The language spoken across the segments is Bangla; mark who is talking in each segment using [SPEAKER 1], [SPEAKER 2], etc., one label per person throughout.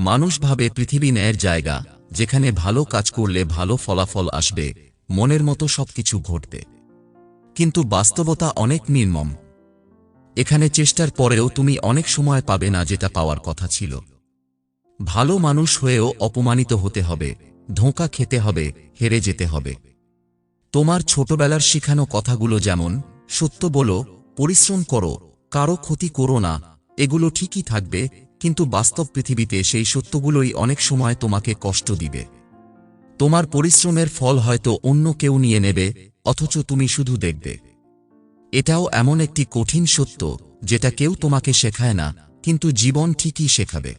[SPEAKER 1] মানুষ ভাবে পৃথিবী ন্যায়ের জায়গা, যেখানে ভালো কাজ করলে ভালো ফলাফল আসবে, মনের মতো সবকিছু ঘটবে। কিন্তু বাস্তবতা অনেক নির্মম। এখানে চেষ্টার পরেও তুমি অনেক সময় পাবে না যেটা পাওয়ার কথা ছিল। ভালো মানুষ হয়েও অপমানিত হতে হবে, ধোঁকা খেতে হবে, হেরে যেতে হবে। তোমার ছোটবেলার শিখানো কথাগুলো যেমন, সত্য বলো, পরিশ্রম করো, কারও ক্ষতি করো না, এগুলো ঠিকই থাকবে কিন্তু বাস্তব পৃথিবীতে সেই সত্যগুলোই অনেক সময় তোমাকে কষ্ট দিবে। তোমার পরিশ্রমের ফল হয়তো অন্য কেউ নিয়ে নেবে, অথচ তুমি শুধু দেখবে। এটাও এমন একটি কঠিন সত্য, যেটা কেউ তোমাকে শেখায় না, কিন্তু জীবন ঠিকই শেখাবে।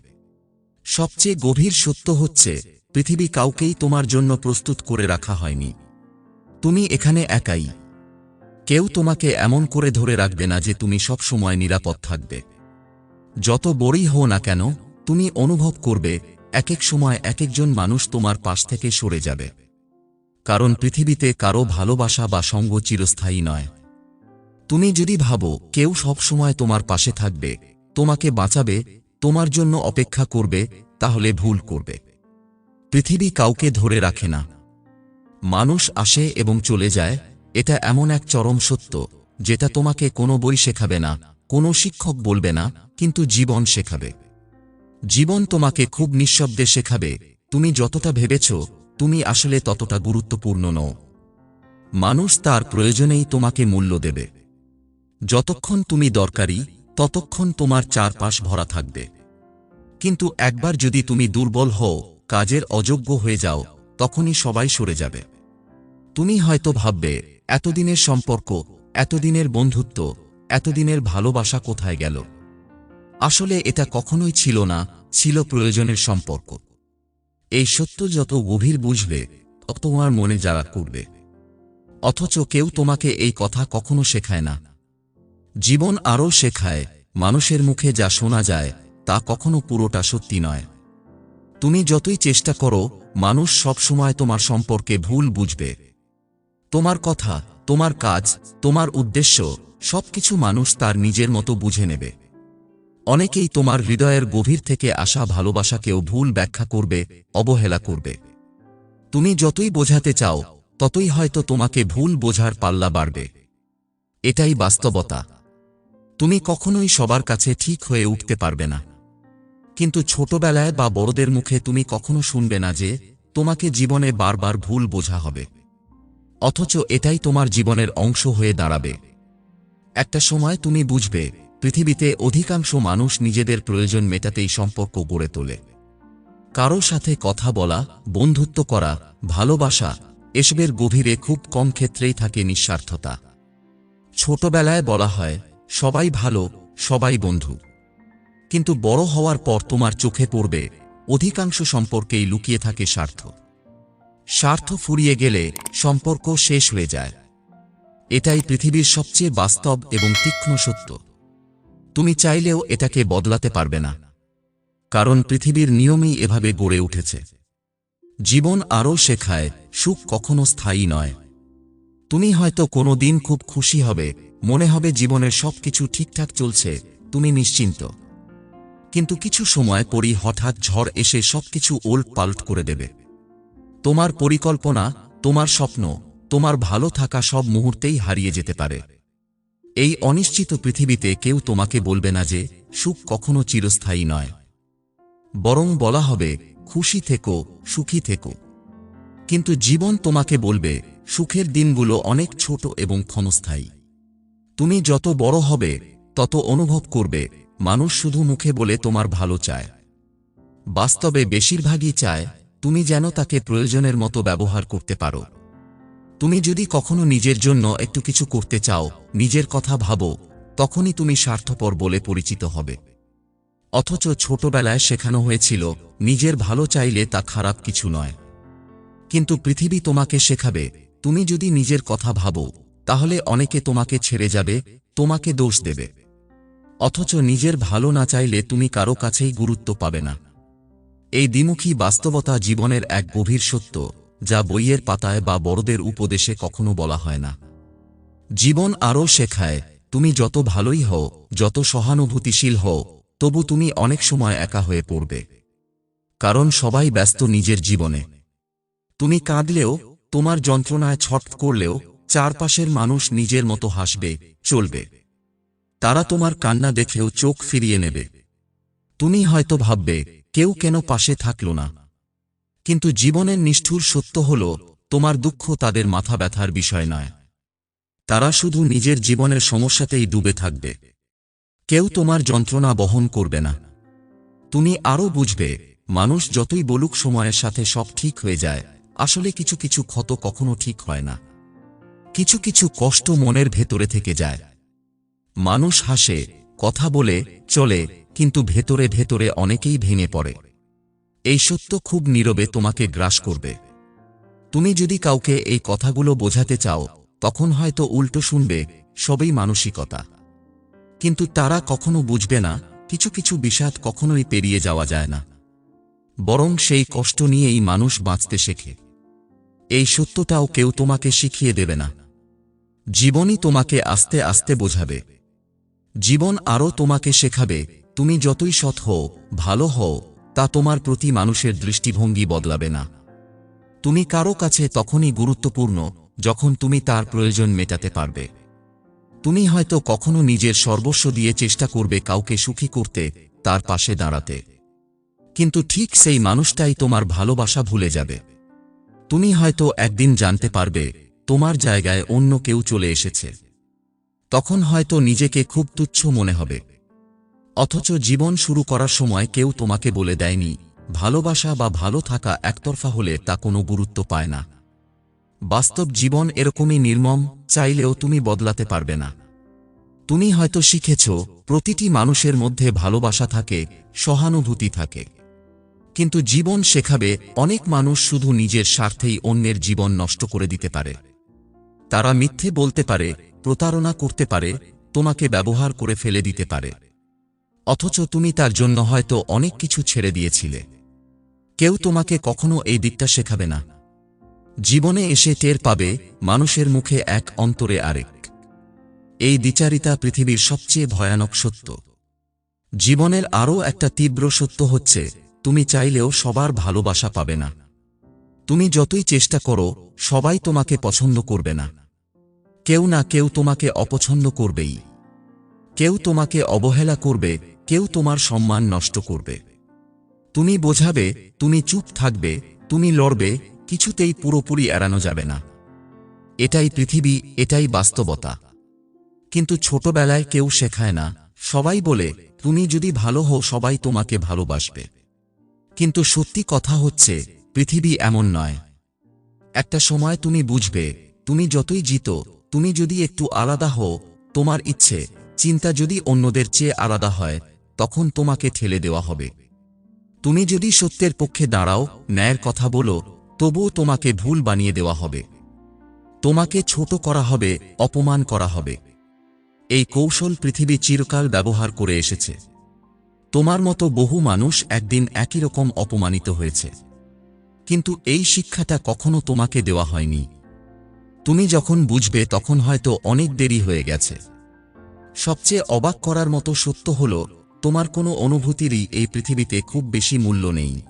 [SPEAKER 1] সবচেয়ে গভীর সত্য হচ্ছে, পৃথিবী কাউকেই তোমার জন্য প্রস্তুত করে রাখা হয়নি। তুমি এখানে একাই। কেউ তোমাকে এমন করে ধরে রাখবে না যে তুমি সব সময় নিরাপদ থাকবে। যত বড়ই হও না কেন, তুমি অনুভব করবে এক এক সময় এক একজন মানুষ তোমার পাশ থেকে সরে যাবে। কারণ পৃথিবীতে কারও ভালোবাসা বা সঙ্গ চিরস্থায়ী নয়। তুমি যদি ভাবো, কেউ সব সময় তোমার পাশে থাকবে, তোমাকে বাঁচাবে, তোমার জন্য অপেক্ষা করবে, তাহলে ভুল করবে। পৃথিবী কাউকে ধরে রাখে না। মানুষ আসে এবং চলে যায়, এটা এমন এক চরম সত্য, যেটা তোমাকে কোনো বই শেখাবে না। কোনো শিক্ষক বলবে না, কিন্তু জীবন শেখাবে। জীবন তোমাকে খুব নিঃশব্দে শেখাবে, তুমি যতটা ভেবেছ, তুমি আসলে ততটা গুরুত্বপূর্ণ নও। মানুষ তার প্রয়োজনেই তোমাকে মূল্য দেবে। যতক্ষণ তুমি দরকারি, ততক্ষণ তোমার চারপাশ ভরা থাকবে। কিন্তু একবার যদি তুমি দুর্বল হও, কাজের অযোগ্য হয়ে যাও, তখনই সবাই সরে যাবে। তুমি হয়তো ভাববে, এতদিনের সম্পর্ক, এতদিনের বন্ধুত্ব এতদিনের ভালোবাসা কোথায় গেল? আসলে এটা কখনোই ছিল না, ছিল প্রয়োজনের সম্পর্ক। এই সত্য যত গভীর বুঝবে, তত তোমার মনে যারা করবে। অথচ কেউ তোমাকে এই কথা কখনো শেখায় না। জীবন আরও শেখায়, মানুষের মুখে যা শোনা যায়, তা কখনো পুরোটা সত্যি নয়। তুমি যতই চেষ্টা করো, মানুষ সবসময় তোমার সম্পর্কে ভুল বুঝবে। তোমার কথা, তোমার কাজ, তোমার উদ্দেশ্য সবকিছু মানুষ তার নিজের মতো বুঝে নেবে। অনেকেই তোমার হৃদয়ের গভীর থেকে আসা ভালোবাসাকেও ভুল ব্যাখ্যা করবে, অবহেলা করবে। তুমি যতই বোঝাতে চাও, ততই হয়তো তোমাকে ভুল বোঝার পাল্লা বাড়বে। এটাই বাস্তবতা। তুমি কখনোই সবার কাছে ঠিক হয়ে উঠতে পারবে না। কিন্তু ছোটবেলায় বা বড়দের মুখে তুমি কখনো শুনবে না যে, তোমাকে জীবনে বারবার ভুল বোঝা হবে। অথচ এটাই তোমার জীবনের অংশ হয়ে দাঁড়াবে। একটা সময় তুমি বুঝবে, পৃথিবীতে অধিকাংশ মানুষ নিজেদের প্রয়োজন মেটাতেই সম্পর্ক গড়ে তোলে। কারও সাথে কথা বলা, বন্ধুত্ব করা, ভালোবাসা, এসবের গভীরে খুব কম ক্ষেত্রেই থাকে নিঃস্বার্থতা। ছোটবেলায় বলা হয়, সবাই ভালো, সবাই বন্ধু। কিন্তু বড় হওয়ার পর তোমার চোখে পড়বে, অধিকাংশ সম্পর্কেই লুকিয়ে থাকে স্বার্থ। স্বার্থ ফুরিয়ে গেলে সম্পর্ক শেষ হয়ে যায়। এটাই পৃথিবীর সবচেয়ে বাস্তব এবং তীক্ষ্ণ সত্য। তুমি চাইলেও এটাকে বদলাতে পারবে না। কারণ পৃথিবীর নিয়মই এভাবে গড়ে উঠেছে। জীবন আরও শেখায়, সুখ কখনো স্থায়ী নয়। তুমি হয়তো কোনো দিন খুব খুশি হবে, মনে হবে জীবনের সবকিছু ঠিকঠাক চলছে, তুমি নিশ্চিন্ত। কিন্তু কিছু সময় পরই হঠাৎ ঝড় এসে সবকিছু ওল্ট পাল্ট করে দেবে। তোমার পরিকল্পনা, তোমার স্বপ্ন তোমার ভালো থাকা সব মুহূর্তেই হারিয়ে যেতে পারে। এই অনিশ্চিত পৃথিবীতে কেউ তোমাকে বলবে না যে, সুখ কখনো চিরস্থায়ী নয়। বরং বলা হবে, খুশি থেকো, সুখী থেকো। কিন্তু জীবন তোমাকে বলবে, সুখের দিনগুলো অনেক ছোট এবং ক্ষণস্থায়ী। তুমি যত বড় হবে, তত অনুভব করবে, মানুষ শুধু মুখে বলে তোমার ভালো চায়। বাস্তবে বেশিরভাগই চায়, তুমি যেন তাকে প্রয়োজনের মতো ব্যবহার করতে পারো। তুমি যদি কখনো নিজের জন্য একটু কিছু করতে চাও, নিজের কথা ভাবো, তখনই তুমি স্বার্থপর বলে পরিচিত হবে। অথচ ছোটবেলায় শেখানো হয়েছিল, নিজের ভালো চাইলে তা খারাপ কিছু নয়। কিন্তু পৃথিবী তোমাকে শেখাবে, তুমি যদি নিজের কথা ভাবো, তাহলে অনেকে তোমাকে ছেড়ে যাবে, তোমাকে দোষ দেবে। অথচ নিজের ভালো না চাইলে তুমি কারও কাছেই গুরুত্ব পাবে না। এই দ্বিমুখী বাস্তবতা জীবনের এক গভীর সত্য। যা বইয়ের পাতায় বা বড়দের উপদেশে কখনো বলা হয় না। জীবন আরও শেখায়, তুমি যত ভালোই হও, যত সহানুভূতিশীল হও, তবু তুমি অনেক সময় একা হয়ে পড়বে। কারণ সবাই ব্যস্ত নিজের জীবনে। তুমি কাঁদলেও, তোমার যন্ত্রণায় ছট করলেও, চারপাশের মানুষ নিজের মতো হাসবে, চলবে। তারা তোমার কান্না দেখেও চোখ ফিরিয়ে নেবে। তুমি হয়তো ভাববে, কেউ কেন পাশে থাকল না? কিন্তু জীবনের নিষ্ঠুর সত্য হল, তোমার দুঃখ তাদের মাথা ব্যথার বিষয় নয়। তারা শুধু নিজের জীবনের সমস্যাতেই ডুবে থাকবে। কেউ তোমার যন্ত্রণা বহন করবে না। তুমি আরও বুঝবে, মানুষ যতই বলুক সময়ের সাথে সব ঠিক হয়ে যায়, আসলে কিছু কিছু ক্ষত কখনো ঠিক হয় না। কিছু কিছু কষ্ট মনের ভেতরে থেকে যায়। মানুষ হাসে, কথা বলে, চলে, কিন্তু ভেতরে ভেতরে অনেকেই ভেঙে পড়ে। এই সত্য খুব নীরবে তোমাকে গ্রাস করবে। তুমি যদি কাউকে এই কথাগুলো বোঝাতে চাও, তখন হয়তো উল্টো শুনবে, সবই মানসিকতা। কিন্তু তারা কখনো বুঝবে না, কিছু কিছু বিষাদ কখনোই পেরিয়ে যাওয়া যায় না। বরং সেই কষ্ট নিয়েই মানুষ বাঁচতে শেখে। এই সত্যটাও কেউ তোমাকে শিখিয়ে দেবে না। জীবনই তোমাকে আস্তে আস্তে বোঝাবে। জীবন আরও তোমাকে শেখাবে, তুমি যতই সৎ হও, ভালো হও তা তোমার প্রতি মানুষের দৃষ্টিভঙ্গি বদলাবে না। তুমি কারও কাছে তখনই গুরুত্বপূর্ণ, যখন তুমি তার প্রয়োজন মেটাতে পারবে। তুমি হয়তো কখনো নিজের সর্বস্ব দিয়ে চেষ্টা করবে কাউকে সুখী করতে, তার পাশে দাঁড়াতে। কিন্তু ঠিক সেই মানুষটাই তোমার ভালোবাসা ভুলে যাবে। তুমি হয়তো একদিন জানতে পারবে, তোমার জায়গায় অন্য কেউ চলে এসেছে। তখন হয়তো নিজেকে খুব তুচ্ছ মনে হবে। অথচ জীবন শুরু করার সময় কেউ তোমাকে বলে দেয়নি, ভালোবাসা বা ভালো থাকা একতরফা হলে তা কোনো গুরুত্ব পায় না। বাস্তব জীবন এরকমই নির্মম, চাইলেও তুমি বদলাতে পারবে না। তুমি হয়তো শিখেছ, প্রতিটি মানুষের মধ্যে ভালোবাসা থাকে, সহানুভূতি থাকে। কিন্তু জীবন শেখাবে, অনেক মানুষ শুধু নিজের স্বার্থেই অন্যের জীবন নষ্ট করে দিতে পারে। তারা মিথ্যে বলতে পারে, প্রতারণা করতে পারে, তোমাকে ব্যবহার করে ফেলে দিতে পারে। অথচ তুমি তার জন্য হয়তো অনেক কিছু ছেড়ে দিয়েছিলে। কেউ তোমাকে কখনো এই দিকটা শেখাবে না। জীবনে এসে টের পাবে মানুষের মুখে এক অন্তরে আরেক। এই দ্বিচারিতা পৃথিবীর সবচেয়ে ভয়ানক সত্য। জীবনের আরও একটা তীব্র সত্য হচ্ছে, তুমি চাইলেও সবার ভালোবাসা পাবে না। তুমি যতই চেষ্টা করো, সবাই তোমাকে পছন্দ করবে না। কেউ না কেউ তোমাকে অপছন্দ করবেই। কেউ তোমাকে অবহেলা করবে কেউ তোমার সম্মান নষ্ট করবে। তুমি বোঝাবে, তুমি চুপ থাকবে, তুমি লড়বে, কিছুতেই পুরোপুরি এড়ানো যাবে না। এটাই পৃথিবী, এটাই বাস্তবতা। কিন্তু ছোটবেলায় কেউ শেখায় না, সবাই বলে, তুমি যদি ভালো হও, সবাই তোমাকে ভালোবাসবে। কিন্তু সত্যি কথা হচ্ছে, পৃথিবী এমন নয়। একটা সময় তুমি বুঝবে, তুমি যতই জিতো, তুমি যদি একটু আলাদা হও, তোমার ইচ্ছে, চিন্তা যদি অন্যদের চেয়ে আলাদা হয় তখন তোমাকে ঠেলে দেওয়া হবে। তুমি যদি সত্যের পক্ষে দাঁড়াও, ন্যায়ের কথা বলো, তবুও তোমাকে ভুল বানিয়ে দেওয়া হবে। তোমাকে ছোট করা হবে, অপমান করা হবে। এই কৌশল পৃথিবী চিরকাল ব্যবহার করে এসেছে। তোমার মতো বহু মানুষ একদিন একই রকম অপমানিত হয়েছে। কিন্তু এই শিক্ষাটা কখনো তোমাকে দেওয়া হয়নি। তুমি যখন বুঝবে, তখন হয়তো অনেক দেরি হয়ে গেছে। সবচেয়ে অবাক করার মতো সত্য হল তোমার কোনো অনুভূতিরই এই পৃথিবীতে খুব বেশি মূল্য নেই।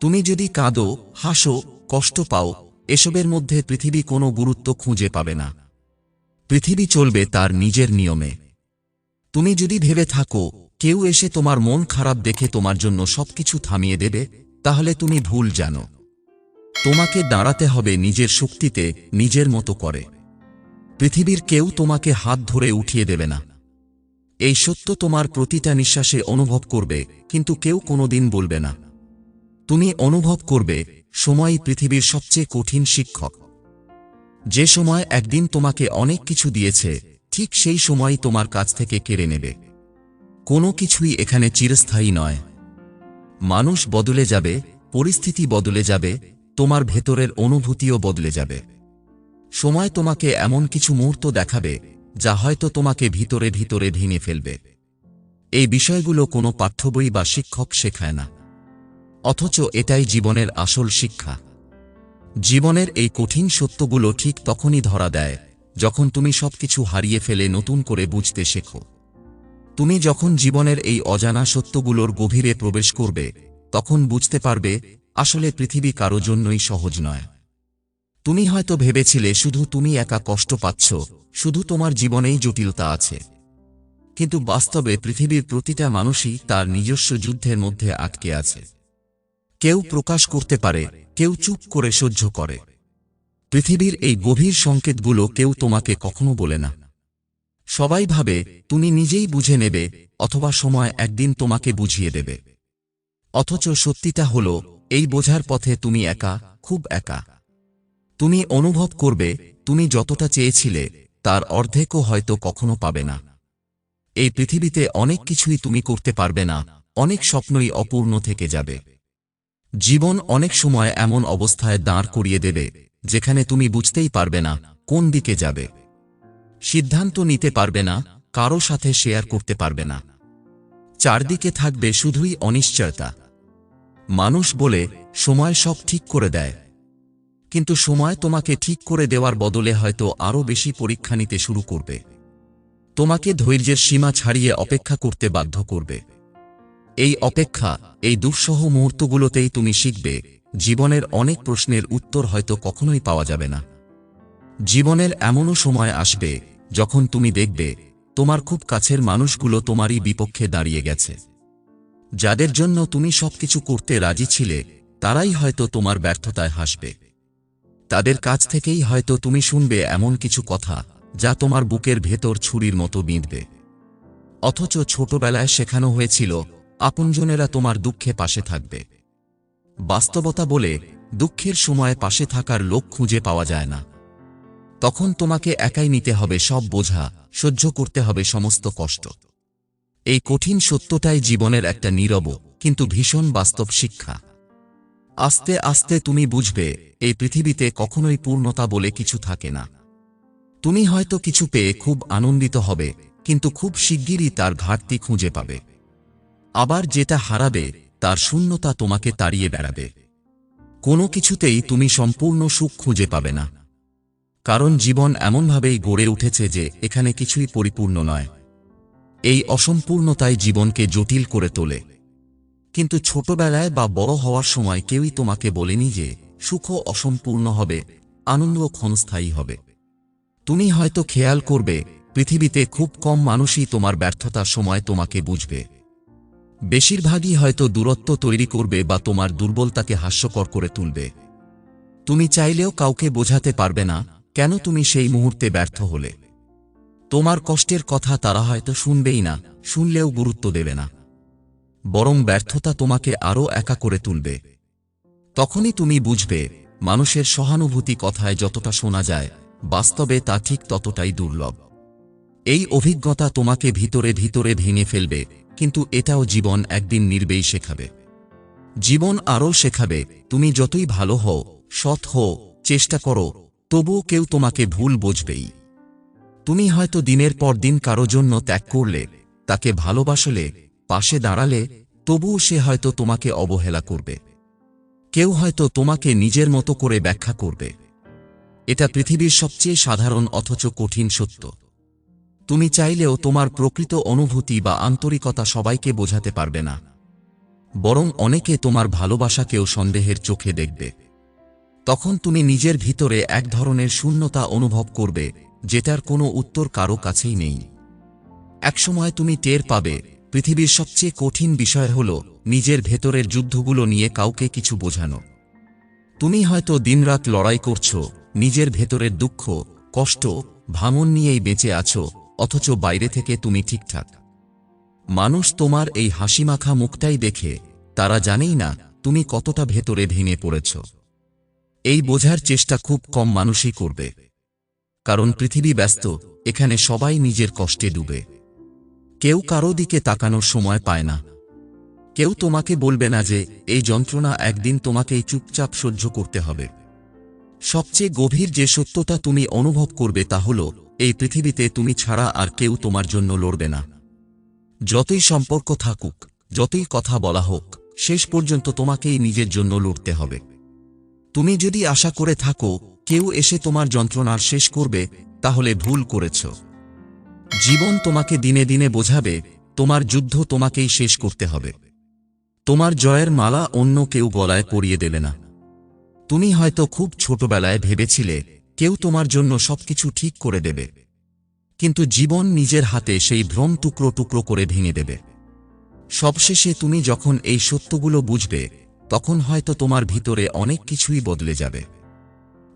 [SPEAKER 1] তুমি যদি কাঁদো, হাসো, কষ্ট পাও, এসবের মধ্যে পৃথিবী কোনো গুরুত্ব খুঁজে পাবে না। পৃথিবী চলবে তার নিজের নিয়মে। তুমি যদি ভেবে থাকো, কেউ এসে তোমার মন খারাপ দেখে তোমার জন্য সবকিছু থামিয়ে দেবে, তাহলে তুমি ভুল জানো। তোমাকে দাঁড়াতে হবে নিজের শক্তিতে, নিজের মতো করে। পৃথিবীর কেউ তোমাকে হাত ধরে উঠিয়ে দেবে না। এই সত্য তোমার প্রতিটা নিঃশ্বাসে অনুভব করবে, কিন্তু কেউ কোনোদিন বলবে না। তুমি অনুভব করবে, সময়ই পৃথিবীর সবচেয়ে কঠিন শিক্ষক। যে সময় একদিন তোমাকে অনেক কিছু দিয়েছে, ঠিক সেই সময় তোমার কাছ থেকে কেড়ে নেবে। কোনো কিছুই এখানে চিরস্থায়ী নয়। মানুষ বদলে যাবে, পরিস্থিতি বদলে যাবে, তোমার ভেতরের অনুভূতিও বদলে যাবে। সময় তোমাকে এমন কিছু মুহূর্ত দেখাবে যা হয়তো তোমাকে ভিতরে ভিতরে ভেঙে ফেলবে। এই বিষয়গুলো কোনো পাঠ্যবই বা শিক্ষক শেখায় না। অথচ এটাই জীবনের আসল শিক্ষা। জীবনের এই কঠিন সত্যগুলো ঠিক তখনই ধরা দেয়, যখন তুমি সবকিছু হারিয়ে ফেলে নতুন করে বুঝতে শেখো। তুমি যখন জীবনের এই অজানা সত্যগুলোর গভীরে প্রবেশ করবে, তখন বুঝতে পারবে, আসলে পৃথিবী কারও জন্যই সহজ নয়। তুমি হয়তো ভেবেছিলে শুধু তুমি একা কষ্ট পাচ্ছ, শুধু তোমার জীবনেই জটিলতা আছে। কিন্তু বাস্তবে পৃথিবীর প্রতিটা মানুষই তার নিজস্ব যুদ্ধের মধ্যে আটকে আছে। কেউ প্রকাশ করতে পারে, কেউ চুপ করে সহ্য করে। পৃথিবীর এই গভীর সংকেতগুলো কেউ তোমাকে কখনো বলে না। সবাই ভাবে, তুমি নিজেই বুঝে নেবে, অথবা সময় একদিন তোমাকে বুঝিয়ে দেবে। অথচ সত্যিটা হল, এই বোঝার পথে তুমি একা, খুব একা। তুমি অনুভব করবে, তুমি যতটা চেয়েছিলে, তার অর্ধেকও হয়তো কখনো পাবে না। এই পৃথিবীতে অনেক কিছুই তুমি করতে পারবে না, অনেক স্বপ্নই অপূর্ণ থেকে যাবে। জীবন অনেক সময় এমন অবস্থায় দাঁড় করিয়ে দেবে, যেখানে তুমি বুঝতেই পারবে না, কোন দিকে যাবে। সিদ্ধান্ত নিতে পারবে না, কারও সাথে শেয়ার করতে পারবে না। চারদিকে থাকবে শুধুই অনিশ্চয়তা। মানুষ বলে, সময় সব ঠিক করে দেয়। কিন্তু সময় তোমাকে ঠিক করে দেওয়ার বদলে হয়তো আরও বেশি পরীক্ষা নিতে শুরু করবে। তোমাকে ধৈর্যের সীমা ছাড়িয়ে অপেক্ষা করতে বাধ্য করবে। এই অপেক্ষা, এই দুঃসহ মুহূর্তগুলোতেই তুমি শিখবে, জীবনের অনেক প্রশ্নের উত্তর হয়তো কখনোই পাওয়া যাবে না। জীবনের এমনও সময় আসবে, যখন তুমি দেখবে, তোমার খুব কাছের মানুষগুলো তোমারই বিপক্ষে দাঁড়িয়ে গেছে। যাদের জন্য তুমি সবকিছু করতে রাজি ছিলে, তারাই হয়তো তোমার ব্যর্থতায় হাসবে। তাদের কাছ থেকেই হয়তো তুমি শুনবে এমন কিছু কথা যা তোমার বুকের ভেতর ছুরির মতো বিঁধবে। অথচ ছোটবেলায় শেখানো হয়েছিল, আপনজনেরা তোমার দুঃখে পাশে থাকবে। বাস্তবতা বলে, দুঃখের সময় পাশে থাকার লোক খুঁজে পাওয়া যায় না। তখন তোমাকে একাই নিতে হবে সব বোঝা, সহ্য করতে হবে সমস্ত কষ্ট। এই কঠিন সত্যটাই জীবনের একটা নীরব, কিন্তু ভীষণ বাস্তব শিক্ষা। আস্তে আস্তে তুমি বুঝবে, এই পৃথিবীতে কখনোই পূর্ণতা বলে কিছু থাকে না। তুমি হয়তো কিছু পেয়ে খুব আনন্দিত হবে, কিন্তু খুব শিগগিরই তার ঘাটতি খুঁজে পাবে। আবার যেটা হারাবে, তার শূন্যতা তোমাকে তাড়িয়ে বেড়াবে। কোনো কিছুতেই তুমি সম্পূর্ণ সুখ খুঁজে পাবে না। কারণ জীবন এমনভাবেই গড়ে উঠেছে যে এখানে কিছুই পরিপূর্ণ নয়। এই অসম্পূর্ণতাই জীবনকে জটিল করে তোলে। কিন্তু ছোটবেলায় বা বড় হওয়ার সময় কেউই তোমাকে বলেনি যে সুখ অসম্পূর্ণ হবে, আনন্দ ক্ষণস্থায়ী হবে। তুমি হয়তো খেয়াল করবে, পৃথিবীতে খুব কম মানুষই তোমার ব্যর্থতার সময় তোমাকে বুঝবে। বেশিরভাগই হয়তো দূরত্ব তৈরি করবে বা তোমার দুর্বলতাকে হাস্যকর করে তুলবে। তুমি চাইলেও কাউকে বোঝাতে পারবে না, কেন তুমি সেই মুহূর্তে ব্যর্থ হলে। তোমার কষ্টের কথা তারা হয়তো শুনবেই না, শুনলেও গুরুত্ব দেবে না। বরং ব্যর্থতা তোমাকে আরও একা করে তুলবে। তখনই তুমি বুঝবে, মানুষের সহানুভূতি কথায় যতটা শোনা যায়, বাস্তবে তা ঠিক ততটাই দুর্লভ। এই অভিজ্ঞতা তোমাকে ভিতরে ভিতরে ভেঙে ফেলবে, কিন্তু এটাও জীবন একদিন নির্বেই শেখাবে। জীবন আরও শেখাবে, তুমি যতই ভালো হও, সৎ হও, চেষ্টা করো, তবুও কেউ তোমাকে ভুল বুঝবেই। তুমি হয়তো দিনের পর দিন কারও জন্য ত্যাগ করলে, তাকে ভালোবাসলে পাশে দাঁড়ালে তবুও সে হয়তো তোমাকে অবহেলা করবে। কেউ হয়তো তোমাকে নিজের মতো করে ব্যাখ্যা করবে। এটা পৃথিবীর সবচেয়ে সাধারণ অথচ কঠিন সত্য। তুমি চাইলেও তোমার প্রকৃত অনুভূতি বা আন্তরিকতা সবাইকে বোঝাতে পারবে না। বরং অনেকে তোমার ভালোবাসাকেও সন্দেহের চোখে দেখবে। তখন তুমি নিজের ভিতরে এক ধরনের শূন্যতা অনুভব করবে, যেটার কোনো উত্তর কারও কাছেই নেই। একসময় তুমি টের পাবে পৃথিবীর সবচেয়ে কঠিন বিষয় হল নিজের ভেতরের যুদ্ধগুলো নিয়ে কাউকে কিছু বোঝানো। তুমি হয়তো দিনরাত লড়াই করছ, নিজের ভেতরের দুঃখ, কষ্ট, ভাঙন নিয়েই বেঁচে আছো, অথচ বাইরে থেকে তুমি ঠিকঠাক। মানুষ তোমার এই হাসিমাখা মুখটাই দেখে, তারা জানেই না তুমি কতটা ভেতরে ভেঙে পড়েছ। এই বোঝার চেষ্টা খুব কম মানুষই করবে। কারণ পৃথিবী ব্যস্ত, এখানে সবাই নিজের কষ্টে ডুবে। কেউ কারও দিকে তাকানোর সময় পায় না। কেউ তোমাকে বলবে না যে, এই যন্ত্রণা একদিন তোমাকেই চুপচাপ সহ্য করতে হবে। সবচেয়ে গভীর যে সত্যতা তুমি অনুভব করবে তা হল, এই পৃথিবীতে তুমি ছাড়া আর কেউ তোমার জন্য লড়বে না। যতই সম্পর্ক থাকুক, যতই কথা বলা হোক, শেষ পর্যন্ত তোমাকেই নিজের জন্য লড়তে হবে। তুমি যদি আশা করে থাকো, কেউ এসে তোমার যন্ত্রণার শেষ করবে, তাহলে ভুল করেছ। জীবন তোমাকে দিনে দিনে বোঝাবে, তোমার যুদ্ধ তোমাকেই শেষ করতে হবে। তোমার জয়ের মালা অন্য কেউ গলায় পরিয়ে দেবে না। তুমি হয়তো খুব ছোটবেলায় ভেবেছিলে, কেউ তোমার জন্য সবকিছু ঠিক করে দেবে। কিন্তু জীবন নিজের হাতে সেই ভ্রম টুকরো টুকরো করে ভেঙে দেবে। সবশেষে তুমি যখন এই সত্যগুলো বুঝবে, তখন হয়তো তোমার ভিতরে অনেক কিছুই বদলে যাবে।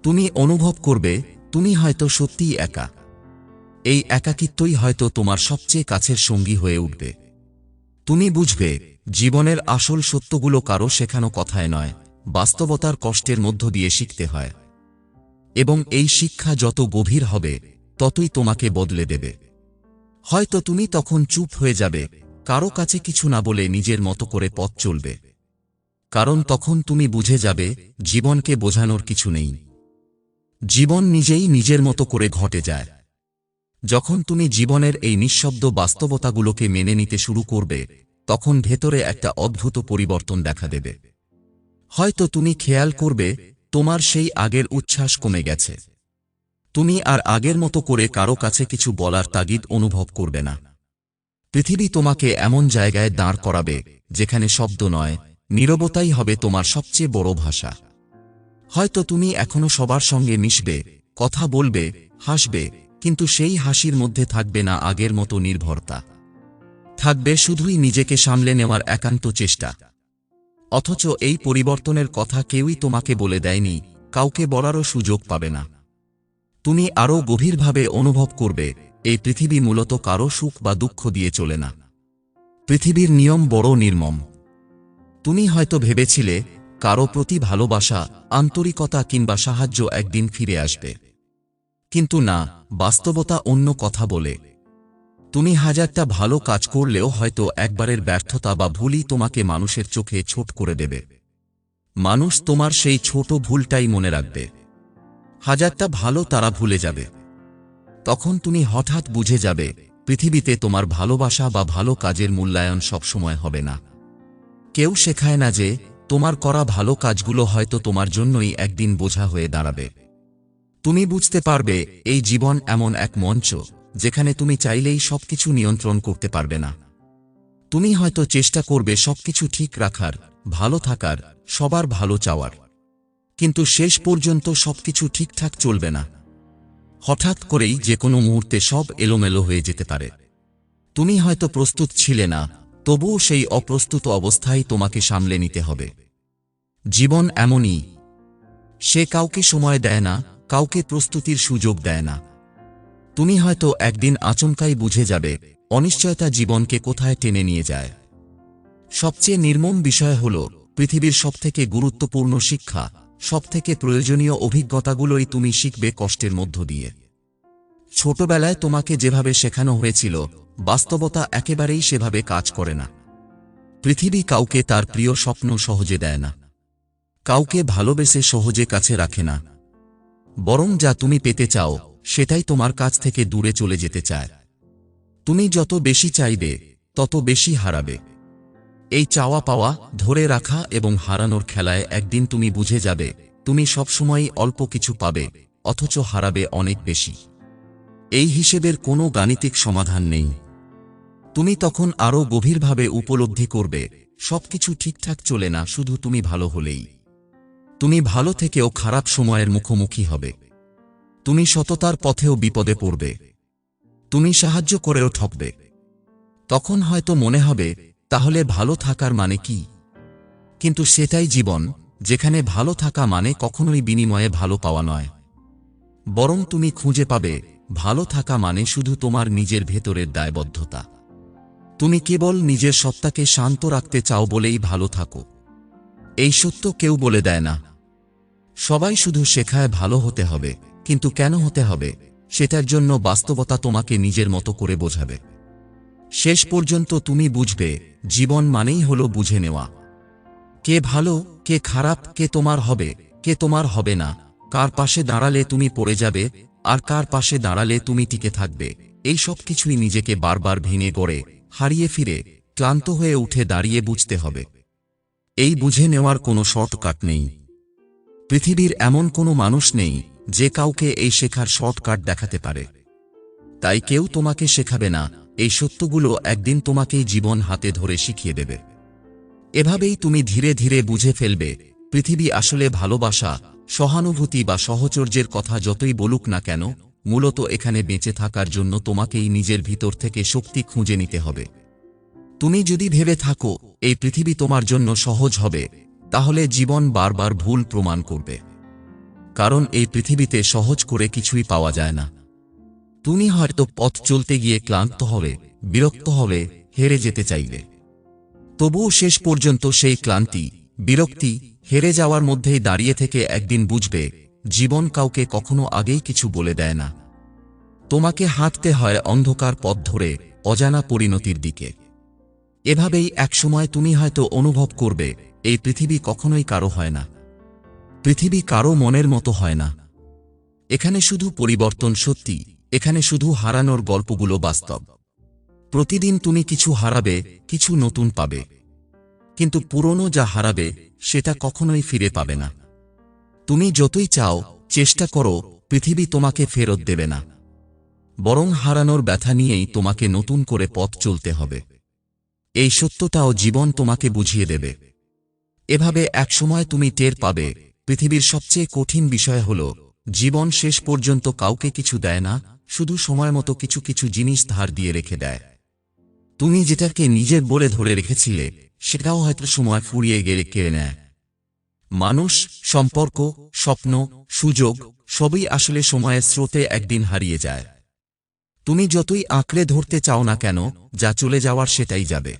[SPEAKER 1] তুমি অনুভব করবে, তুমি হয়তো সত্যিই একা। এই একাকিত্বই হয়তো তোমার সবচেয়ে কাছের সঙ্গী হয়ে উঠবে। তুমি বুঝবে, জীবনের আসল সত্যগুলো কারও শেখানো কথায় নয়, বাস্তবতার কষ্টের মধ্য দিয়ে শিখতে হয়। এবং এই শিক্ষা যত গভীর হবে, ততই তোমাকে বদলে দেবে। হয়তো তুমি তখন চুপ হয়ে যাবে, কারও কাছে কিছু না বলে নিজের মতো করে পথ চলবে। কারণ তখন তুমি বুঝে যাবে, জীবনকে বোঝানোর কিছু নেই। জীবন নিজেই নিজের মতো করে ঘটে যায়। যখন তুমি জীবনের এই নিঃশব্দ বাস্তবতাগুলোকে মেনে নিতে শুরু করবে, তখন ভেতরে একটা অদ্ভুত পরিবর্তন দেখা দেবে। হয়তো তুমি খেয়াল করবে, তোমার সেই আগের উচ্ছ্বাস কমে গেছে। তুমি আর আগের মতো করে কারও কাছে কিছু বলার তাগিদ অনুভব করবে না। পৃথিবী তোমাকে এমন জায়গায় দাঁড় করাবে, যেখানে শব্দ নয়, নীরবতাই হবে তোমার সবচেয়ে বড় ভাষা। হয়তো তুমি এখনও সবার সঙ্গে মিশবে, কথা বলবে, হাসবে কিন্তু সেই হাসির মধ্যে থাকবে না আগের মতো নির্ভরতা। থাকবে শুধুই নিজেকে সামলে নেওয়ার একান্ত চেষ্টা। অথচ এই পরিবর্তনের কথা কেউই তোমাকে বলে দেয়নি, কাউকে বলারও সুযোগ পাবে না। তুমি আরও গভীরভাবে অনুভব করবে, এই পৃথিবী মূলত কারও সুখ বা দুঃখ দিয়ে চলে না। পৃথিবীর নিয়ম বড় নির্মম। তুমি হয়তো ভেবেছিলে, কারও প্রতি ভালোবাসা, আন্তরিকতা কিংবা সাহায্য একদিন ফিরে আসবে। কিন্তু না, বাস্তবতা অন্য কথা বলে। তুমি হাজারটা ভালো কাজ করলেও হয়তো একবারের ব্যর্থতা বা ভুলই তোমাকে মানুষের চোখে ছোট করে দেবে। মানুষ তোমার সেই ছোট ভুলটাই মনে রাখবে। হাজারটা ভালো তারা ভুলে যাবে। তখন তুমি হঠাৎ বুঝে যাবে, পৃথিবীতে তোমার ভালোবাসা বা ভালো কাজের মূল্যায়ন সবসময় হবে না। কেউ শেখায় না যে, তোমার করা ভালো কাজগুলো হয়তো তোমার জন্যই একদিন বোঝা হয়ে দাঁড়াবে। তুমি বুঝতে পারবে, এই জীবন এমন এক মঞ্চ, যেখানে তুমি চাইলেই সবকিছু নিয়ন্ত্রণ করতে পারবে না। তুমি হয়তো চেষ্টা করবে সবকিছু ঠিক রাখার, ভালো থাকার, সবার ভালো চাওয়ার। কিন্তু শেষ পর্যন্ত সবকিছু ঠিকঠাক চলবে না। হঠাৎ করেই যে কোনো মুহূর্তে সব এলোমেলো হয়ে যেতে পারে। তুমি হয়তো প্রস্তুত ছিলে না, তবুও সেই অপ্রস্তুত অবস্থায় তোমাকে সামলে নিতে হবে। জীবন এমনই, সে কাউকে সময় দেয় না কাউকে প্রস্তুতির সুযোগ দেয় না। তুমি হয়তো একদিন আচমকাই বুঝে যাবে, অনিশ্চয়তা জীবনকে কোথায় টেনে নিয়ে যায়। সবচেয়ে নির্মম বিষয় হল, পৃথিবীর সবথেকে গুরুত্বপূর্ণ শিক্ষা, সবথেকে প্রয়োজনীয় অভিজ্ঞতাগুলোই তুমি শিখবে কষ্টের মধ্য দিয়ে। ছোটবেলায় তোমাকে যেভাবে শেখানো হয়েছিল, বাস্তবতা একেবারেই সেভাবে কাজ করে না। পৃথিবী কাউকে তার প্রিয় স্বপ্ন সহজে দেয় না। কাউকে ভালোবেসে সহজে কাছে রাখে না। বরং যা তুমি পেতে চাও, সেটাই তোমার কাছ থেকে দূরে চলে যেতে চায়। তুমি যত বেশি চাইবে, তত বেশি হারাবে। এই চাওয়া পাওয়া ধরে রাখা এবং হারানোর খেলায় একদিন তুমি বুঝে যাবে, তুমি সবসময়ই অল্প কিছু পাবে, অথচ হারাবে অনেক বেশি। এই হিসেবের কোনো গাণিতিক সমাধান নেই। তুমি তখন আরও গভীরভাবে উপলব্ধি করবে, সবকিছু ঠিকঠাক চলে না, শুধু তুমি ভালো হলেই। তুমি ভালো থেকেও খারাপ সময়ের মুখোমুখি হবে। তুমি সততার পথেও বিপদে পড়বে। তুমি সাহায্য করেও ঠকবে। তখন হয়তো মনে হবে, তাহলে ভালো থাকার মানে কি? কিন্তু সেটাই জীবন, যেখানে ভালো থাকা মানে কখনোই বিনিময়ে ভালো পাওয়া নয়। বরং তুমি খুঁজে পাবে, ভালো থাকা মানে শুধু তোমার নিজের ভেতরের দায়বদ্ধতা। তুমি কেবল নিজের সত্তাকে শান্ত রাখতে চাও বলেই ভালো থাকো। এই সত্য কেউ বলে দেয় না। সবাই শুধু শেখায় ভালো হতে হবে, কিন্তু কেন হতে হবে, সেটার জন্য বাস্তবতা তোমাকে নিজের মতো করে বোঝাবে। শেষ পর্যন্ত তুমি বুঝবে, জীবন মানেই হলো বুঝে নেওয়া। কে ভালো, কে খারাপ, কে তোমার হবে, কে তোমার হবে না, কার পাশে দাঁড়ালে তুমি পড়ে যাবে, আর কার পাশে দাঁড়ালে তুমি টিকে থাকবে, এই সব কিছুই নিজেকে বারবার ভেঙে গড়ে, হারিয়ে ফিরে, ক্লান্ত হয়ে উঠে দাঁড়িয়ে বুঝতে হবে। এই বুঝে নেওয়ার কোনো শর্টকাট নেই। পৃথিবীর এমন কোনো মানুষ নেই যে কাউকে এই শেখার শর্টকাট দেখাতে পারে। তাই কেউ তোমাকে শেখাবে না, এই সত্যগুলো একদিন তোমাকেই জীবন হাতে ধরে শিখিয়ে দেবে। এভাবেই তুমি ধীরে ধীরে বুঝে ফেলবে, পৃথিবী আসলে ভালোবাসা, সহানুভূতি বা সহচর্যের কথা যতই বলুক না কেন, মূলত এখানে বেঁচে থাকার জন্য তোমাকেই নিজের ভিতর থেকে শক্তি খুঁজে নিতে হবে। তুমি যদি ভেবে থাকো, এই পৃথিবী তোমার জন্য সহজ হবে, তাহলে জীবন বারবার ভুল প্রমাণ করবে। কারণ এই পৃথিবীতে সহজ করে কিছুই পাওয়া যায় না। তুমি হয়তো পথ চলতে গিয়ে ক্লান্ত হবে, বিরক্ত হবে, হেরে যেতে চাইবে। তবুও শেষ পর্যন্ত সেই ক্লান্তি, বিরক্তি, হেরে যাওয়ার মধ্যেই দাঁড়িয়ে থেকে একদিন বুঝবে, জীবন কাউকে কখনো আগেই কিছু বলে দেয় না। তোমাকে হাঁটতে হয় অন্ধকার পথ ধরে, অজানা পরিণতির দিকে। এভাবেই একসময় তুমি হয়তো অনুভব করবে, এই পৃথিবী কখনোই কারও হয় না। পৃথিবী কারও মনের মতো হয় না। এখানে শুধু পরিবর্তন সত্যি, এখানে শুধু হারানোর গল্পগুলো বাস্তব। প্রতিদিন তুমি কিছু হারাবে, কিছু নতুন পাবে। কিন্তু পুরনো যা হারাবে, সেটা কখনোই ফিরে পাবে না। তুমি যতই চাও, চেষ্টা করো, পৃথিবী তোমাকে ফেরত দেবে না। বরং হারানোর ব্যথা নিয়েই তোমাকে নতুন করে পথ চলতে হবে। এই সত্যটাও জীবন তোমাকে বুঝিয়ে দেবে। এভাবে একসময় তুমি টের পাবে, পৃথিবীর সবচেয়ে কঠিন বিষয় হল, জীবন শেষ পর্যন্ত কাউকে কিছু দেয় না, শুধু সময় মতো কিছু কিছু জিনিস ধার দিয়ে রেখে দেয়। তুমি যেটাকে নিজের বলে ধরে রেখেছিলে, সেটাও হয়তো সময় ফুরিয়ে গেলে কেড়ে নেয়। মানুষ, সম্পর্ক, স্বপ্ন, সুযোগ, সবই আসলে সময়ের স্রোতে একদিন হারিয়ে যায়। তুমি যতই আঁকড়ে ধরতে চাও না কেন, যা চলে যাওয়ার সেটাই যাবে।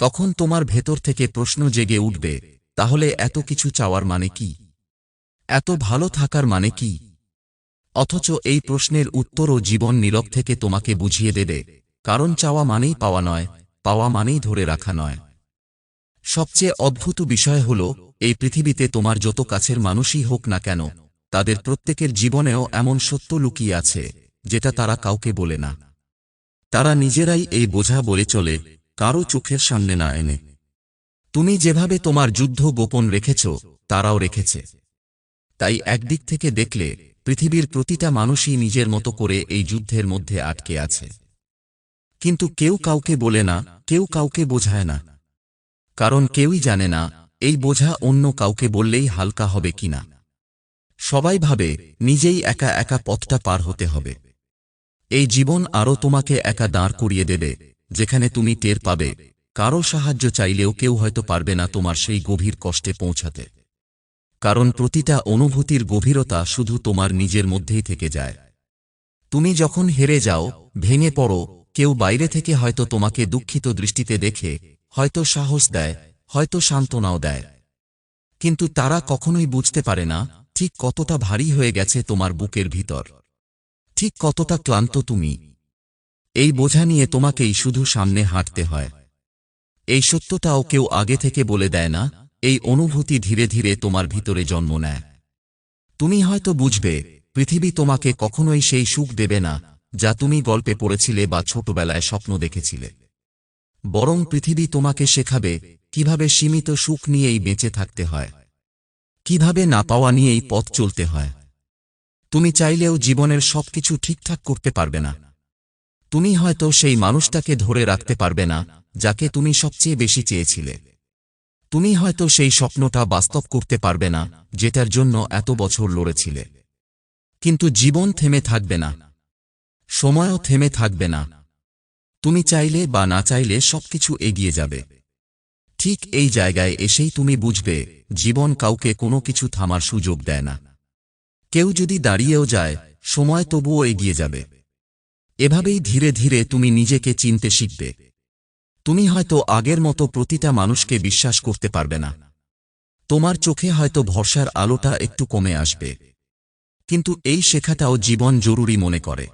[SPEAKER 1] তখন তোমার ভেতর থেকে প্রশ্ন জেগে উঠবে, তাহলে এত কিছু চাওয়ার মানে কি? এত ভালো থাকার মানে কি? অথচ এই প্রশ্নের উত্তরও জীবন নীরব থেকে তোমাকে বুঝিয়ে দেবে, কারণ চাওয়া মানেই পাওয়া নয়, পাওয়া মানেই ধরে রাখা নয়। সবচেয়ে অদ্ভুত বিষয় হল, এই পৃথিবীতে তোমার যত কাছের মানুষই হোক না কেন, তাদের প্রত্যেকের জীবনেও এমন সত্য লুকিয়ে আছে। যেটা তারা কাউকে বলে না। তারা নিজেরাই এই বোঝা বলে চলে, কারও চোখের সামনে না এনে। তুমি যেভাবে তোমার যুদ্ধ গোপন রেখেছ, তারাও রেখেছে। তাই একদিক থেকে দেখলে, পৃথিবীর প্রতিটা মানুষই নিজের মতো করে এই যুদ্ধের মধ্যে আটকে আছে। কিন্তু কেউ কাউকে বলে না, কেউ কাউকে বোঝায় না। কারণ কেউই জানে না, এই বোঝা অন্য কাউকে বললেই হালকা হবে কিনা। সবাই ভাবে, নিজেই একা একা পথটা পার হতে হবে। এই জীবন আরও তোমাকে একা দাঁড় করিয়ে দেবে, যেখানে তুমি টের পাবে। কারও সাহায্য চাইলেও কেউ হয়তো পারবে না তোমার সেই গভীর কষ্টে পৌঁছাতে। কারণ প্রতিটা অনুভূতির গভীরতা শুধু তোমার নিজের মধ্যেই থেকে যায়। তুমি যখন হেরে যাও, ভেঙে পড়ো, কেউ বাইরে থেকে হয়তো তোমাকে দুঃখিত দৃষ্টিতে দেখে, হয়তো সাহস দেয়, হয়তো সান্ত্বনাও দেয়। কিন্তু তারা কখনোই বুঝতে পারে না, ঠিক কতটা ভারী হয়ে গেছে তোমার বুকের ভিতর। ঠিক কতটা ক্লান্ত তুমি? এই বোঝা নিয়ে তোমাকেই শুধু সামনে হাঁটতে হয়। এই সত্যটাও কেউ আগে থেকে বলে দেয় না, এই অনুভূতি ধীরে ধীরে তোমার ভিতরে জন্ম নেয়। তুমি হয়তো বুঝবে, পৃথিবী তোমাকে কখনোই সেই সুখ দেবে না, যা তুমি গল্পে পড়েছিলে বা ছোটবেলায় স্বপ্ন দেখেছিলে। বরং পৃথিবী তোমাকে শেখাবে, কীভাবে সীমিত সুখ নিয়েই বেঁচে থাকতে হয়। কীভাবে না পাওয়া নিয়েই পথ চলতে হয়। তুমি চাইলেও জীবনের সবকিছু ঠিকঠাক করতে পারবে না। তুমি হয়তো সেই মানুষটাকে ধরে রাখতে পারবে না, যাকে তুমি সবচেয়ে বেশি চেয়েছিলে। তুমি হয়তো সেই স্বপ্নটা বাস্তব করতে পারবে না, যেটার জন্য এত বছর লড়েছিলে। কিন্তু জীবন থেমে থাকবে না। সময়ও থেমে থাকবে না। তুমি চাইলে বা না চাইলে সবকিছু এগিয়ে যাবে। ঠিক এই জায়গায় এসেই তুমি বুঝবে, জীবন কাউকে কোনো কিছু থামার সুযোগ দেয় না। কেউ যদি দাঁড়িয়েও যায়, সময় তবুও এগিয়ে যাবে। এভাবেই ধীরে ধীরে তুমি নিজেকে চিনতে শিখবে। তুমি হয়তো আগের মতো প্রতিটা মানুষকে বিশ্বাস করতে পারবে না। তোমার চোখে হয়তো ভরসার আলোটা একটু কমে আসবে। কিন্তু এই শেখাটাও জীবন জরুরি মনে করে।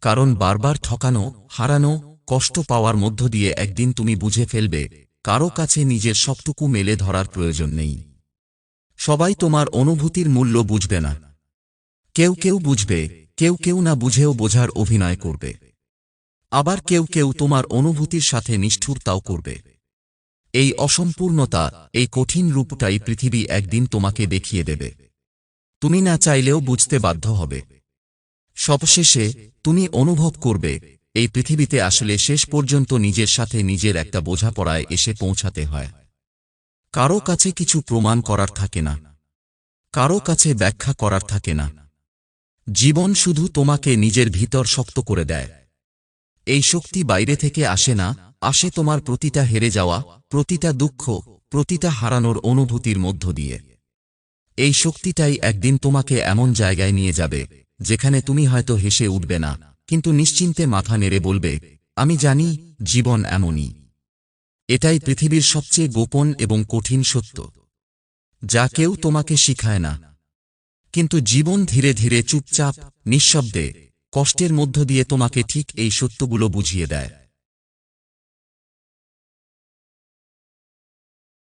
[SPEAKER 1] কারণ বারবার ঠকানো, হারানো, কষ্ট পাওয়ার মধ্য দিয়ে একদিন তুমি বুঝে ফেলবে, কারও কাছে নিজের সবটুকু মেলে ধরার প্রয়োজন নেই। সবাই তোমার অনুভূতির মূল্য বুঝবে না। কেউ কেউ বুঝবে, কেউ কেউ না বুঝেও বোঝার অভিনয় করবে। আবার কেউ কেউ তোমার অনুভূতির সাথে নিষ্ঠুরতাও করবে। এই অসম্পূর্ণতা, এই কঠিন রূপটাই পৃথিবী একদিন তোমাকে দেখিয়ে দেবে। তুমি না চাইলেও বুঝতে বাধ্য হবে। সবশেষে, তুমি অনুভব করবে, এই পৃথিবীতে আসলে শেষ পর্যন্ত নিজের সাথে নিজের একটা বোঝাপড়ায় এসে পৌঁছাতে হয়। কারও কাছে কিছু প্রমাণ করার থাকে না। কারও কাছে ব্যাখ্যা করার থাকে না। জীবন শুধু তোমাকে নিজের ভিতর শক্ত করে দেয়। এই শক্তি বাইরে থেকে আসে না, আসে তোমার প্রতিটা হেরে যাওয়া, প্রতিটা দুঃখ, প্রতিটা হারানোর অনুভূতির মধ্য দিয়ে। এই শক্তিটাই একদিন তোমাকে এমন জায়গায় নিয়ে যাবে, যেখানে তুমি হয়তো হেসে উঠবে না, কিন্তু নিশ্চিন্তে মাথা নেড়ে বলবে, আমি জানি জীবন এমনই। এটাই পৃথিবীর সবচেয়ে গোপন এবং কঠিন সত্য, যা কেউ তোমাকে শিখায় না। কিন্তু জীবন ধীরে ধীরে চুপচাপ, নিঃশব্দে, কষ্টের মধ্য দিয়ে তোমাকে ঠিক এই সত্যগুলো বুঝিয়ে দেয়।